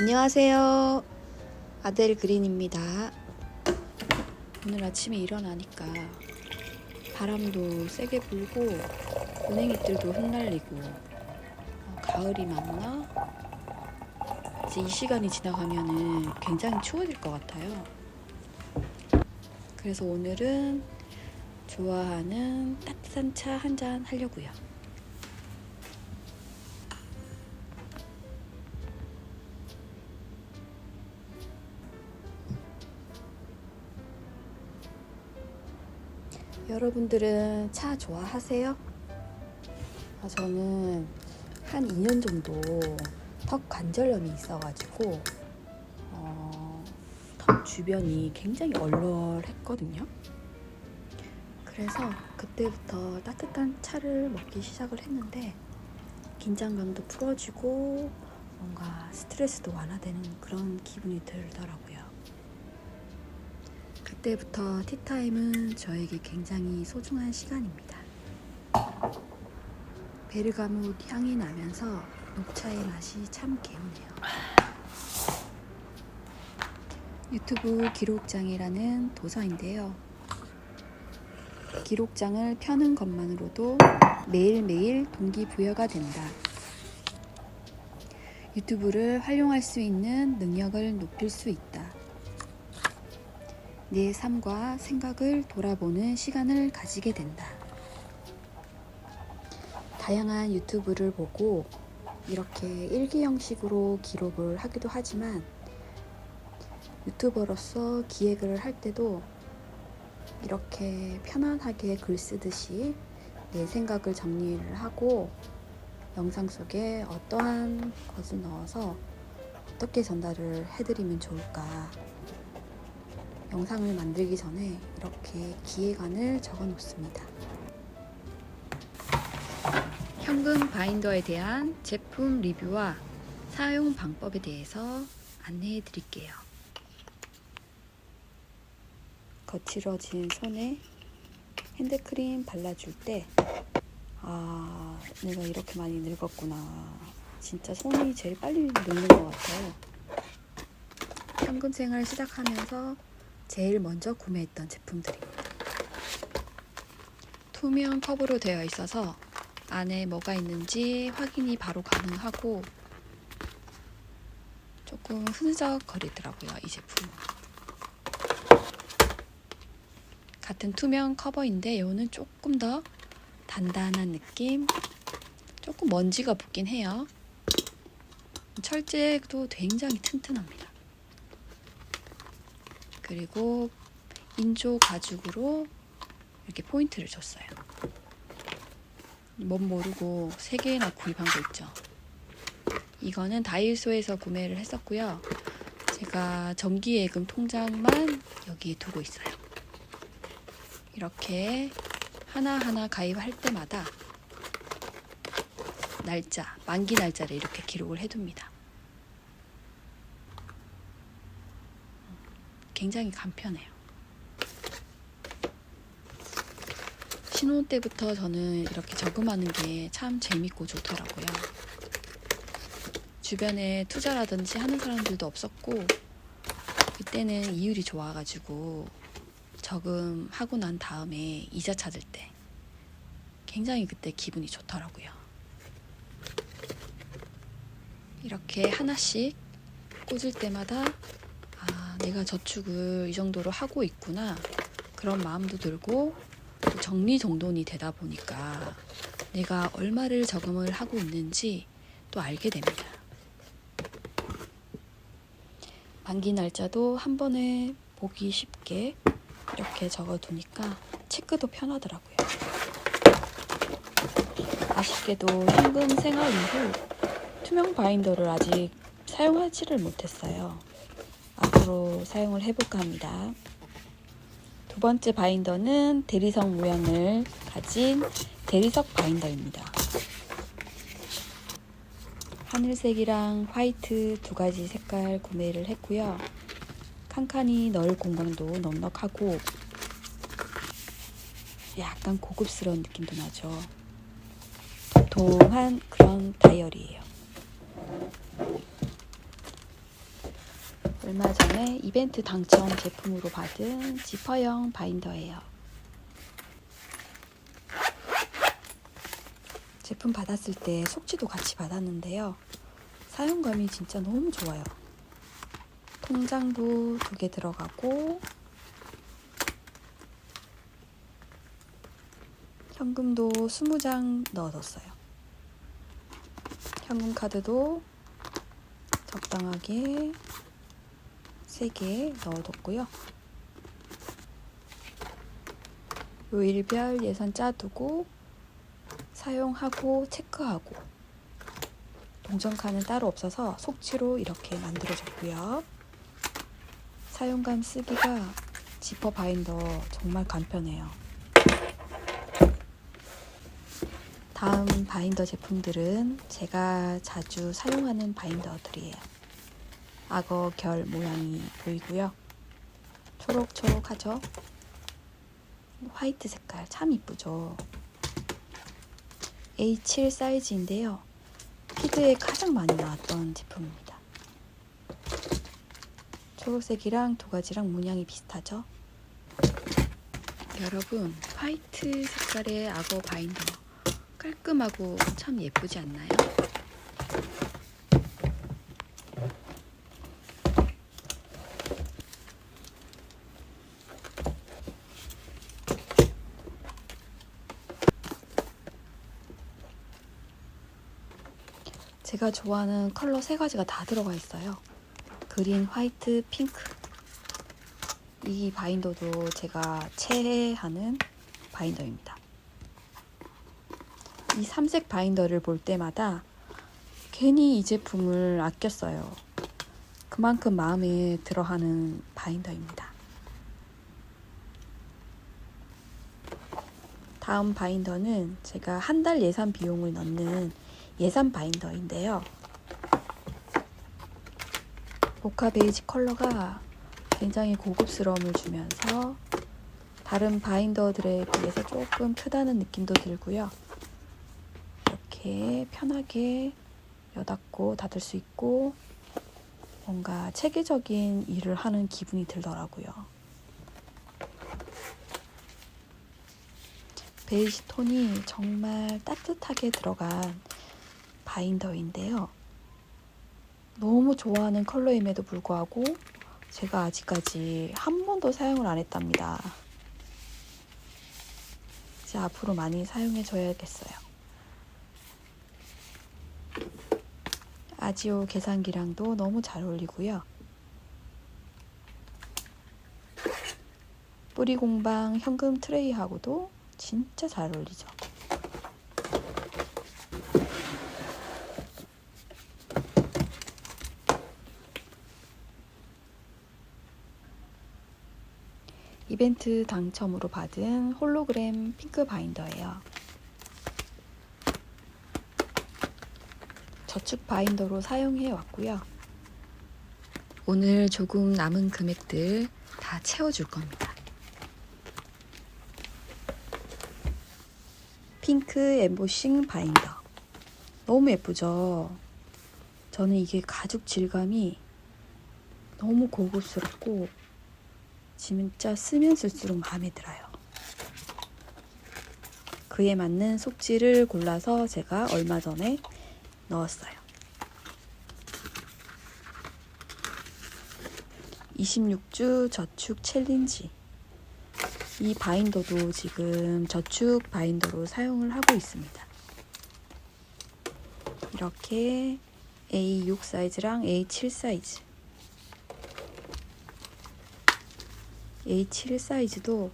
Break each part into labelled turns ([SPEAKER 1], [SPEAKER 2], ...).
[SPEAKER 1] 안녕하세요. 아델 그린입니다. 오늘 아침에 일어나니까 바람도 세게 불고 은행잎들도 흩날리고 어, 가을이 맞나? 이제 이 시간이 지나가면은 굉장히 추워질 것 같아요. 그래서 오늘은 좋아하는 따뜻한 차 한 잔 하려고요. 여러분들은 차 좋아하세요? 아, 저는 한 2년 정도 턱 관절염이 있어가지고 어, 턱 주변이 굉장히 얼얼했거든요. 그래서 그때부터 따뜻한 차를 먹기 시작을 했는데 긴장감도 풀어지고 뭔가 스트레스도 완화되는 그런 기분이 들더라고요. 그때부터 티타임은 저에게 굉장히 소중한 시간입니다. 베르가못 향이 나면서 녹차의 맛이 참 개운해요. 유튜브 기록장이라는 도서인데요. 기록장을 펴는 것만으로도 매일매일 동기부여가 된다. 유튜브를 활용할 수 있는 능력을 높일 수 있다. 내 삶과 생각을 돌아보는 시간을 가지게 된다. 다양한 유튜브를 보고 이렇게 일기 형식으로 기록을 하기도 하지만 유튜버로서 기획을 할 때도 이렇게 편안하게 글 쓰듯이 내 생각을 정리를 하고 영상 속에 어떠한 것을 넣어서 어떻게 전달을 해드리면 좋을까 영상을 만들기 전에 이렇게 기획안을 적어 놓습니다. 현금 바인더에 대한 제품 리뷰와 사용 방법에 대해서 안내해 드릴게요. 거칠어진 손에 핸드크림 발라줄 때, 아, 내가 이렇게 많이 늙었구나. 진짜 손이 제일 빨리 늙는 것 같아요. 현금 생활 시작하면서 제일 먼저 구매했던 제품들입니다. 투명 컵으로 되어 있어서 안에 뭐가 있는지 확인이 바로 가능하고 조금 흐느적거리더라고요, 이 제품은. 같은 투명 커버인데 이거는 조금 더 단단한 느낌, 조금 먼지가 붙긴 해요. 철제도 굉장히 튼튼합니다. 그리고 인조 가죽으로 이렇게 포인트를 줬어요. 뭔 모르고 세 개나 구입한 거 있죠. 이거는 다이소에서 구매를 했었고요. 제가 정기예금 통장만 여기에 두고 있어요. 이렇게 하나하나 가입할 때마다 날짜, 만기 날짜를 이렇게 기록을 해둡니다. 굉장히 간편해요. 신혼 때부터 저는 이렇게 저금하는 게 참 재밌고 좋더라고요. 주변에 투자라든지 하는 사람들도 없었고, 그때는 이율이 좋아가지고 저금하고 난 다음에 이자 찾을 때 굉장히 그때 기분이 좋더라고요. 이렇게 하나씩 꽂을 때마다 아, 내가 저축을 이 정도로 하고 있구나. 그런 마음도 들고 또 정리정돈이 되다 보니까 내가 얼마를 저금을 하고 있는지 또 알게 됩니다. 만기 날짜도 한 번에 보기 쉽게 이렇게 적어두니까 체크도 편하더라고요. 아쉽게도 현금 생활 이후 투명 바인더를 아직 사용하지를 못했어요. 앞으로 사용을 해볼까 합니다. 두 번째 바인더는 대리석 모양을 가진 대리석 바인더입니다. 하늘색이랑 화이트 두 가지 색깔 구매를 했고요. 칸칸이 넣을 공간도 넉넉하고 약간 고급스러운 느낌도 나죠. 도톰한 그런 다이어리예요. 얼마 전에 이벤트 당첨 제품으로 받은 지퍼형 바인더예요. 제품 받았을 때 속지도 같이 받았는데요. 사용감이 진짜 너무 좋아요. 통장도 두 개 들어가고 현금도 20장 넣어뒀어요. 현금 카드도 적당하게 3개 넣어뒀고요. 요일별 예산 짜두고 사용하고 체크하고 동전칸은 따로 없어서 속지로 이렇게 만들어졌고요. 사용감 쓰기가 지퍼 바인더 정말 간편해요. 다음 바인더 제품들은 제가 자주 사용하는 바인더들이에요. 악어 결 모양이 보이고요. 초록초록하죠? 화이트 색깔 참 이쁘죠? A7 사이즈인데요. 피드에 가장 많이 나왔던 제품입니다. 초록색이랑 두 가지랑 문양이 비슷하죠? 여러분, 화이트 색깔의 악어 바인더 깔끔하고 참 예쁘지 않나요? 제가 좋아하는 컬러 세 가지가 다 들어가 있어요. 그린, 화이트, 핑크. 이 바인더도 제가 최애하는 바인더입니다. 이 삼색 바인더를 볼 때마다 괜히 이 제품을 아꼈어요. 그만큼 마음에 들어하는 바인더입니다. 다음 바인더는 제가 한 달 예산 비용을 넣는 예산 바인더인데요. 모카 베이지 컬러가 굉장히 고급스러움을 주면서 다른 바인더들에 비해서 조금 크다는 느낌도 들고요. 이렇게 편하게 여닫고 닫을 수 있고 뭔가 체계적인 일을 하는 기분이 들더라고요. 베이지 톤이 정말 따뜻하게 들어간 바인더인데요. 너무 좋아하는 컬러임에도 불구하고 제가 아직까지 한 번도 사용을 안 했답니다. 이제 앞으로 많이 사용해 줘야겠어요. 아지오 계산기랑도 너무 잘 어울리고요. 뿌리 공방 현금 트레이하고도 진짜 잘 어울리죠. 이벤트 당첨으로 받은 홀로그램 핑크 바인더예요. 저축 바인더로 사용해 왔고요. 오늘 조금 남은 금액들 다 채워줄 겁니다. 핑크 엠보싱 바인더. 너무 예쁘죠? 저는 이게 가죽 질감이 너무 고급스럽고 진짜 쓰면 쓸수록 마음에 들어요. 그에 맞는 속지를 골라서 제가 얼마 전에 넣었어요. 26주 저축 챌린지. 이 바인더도 지금 저축 바인더로 사용을 하고 있습니다. 이렇게 A6 사이즈랑 A7 사이즈. A7 사이즈도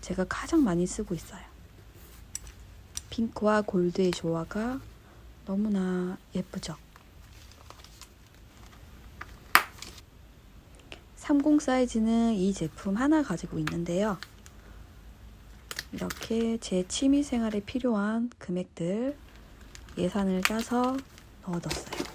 [SPEAKER 1] 제가 가장 많이 쓰고 있어요. 핑크와 골드의 조화가 너무나 예쁘죠? 30 사이즈는 이 제품 하나 가지고 있는데요. 이렇게 제 취미 생활에 필요한 금액들 예산을 짜서 넣어뒀어요.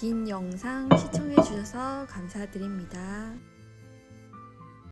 [SPEAKER 1] 긴 영상 시청해 주셔서 감사드립니다.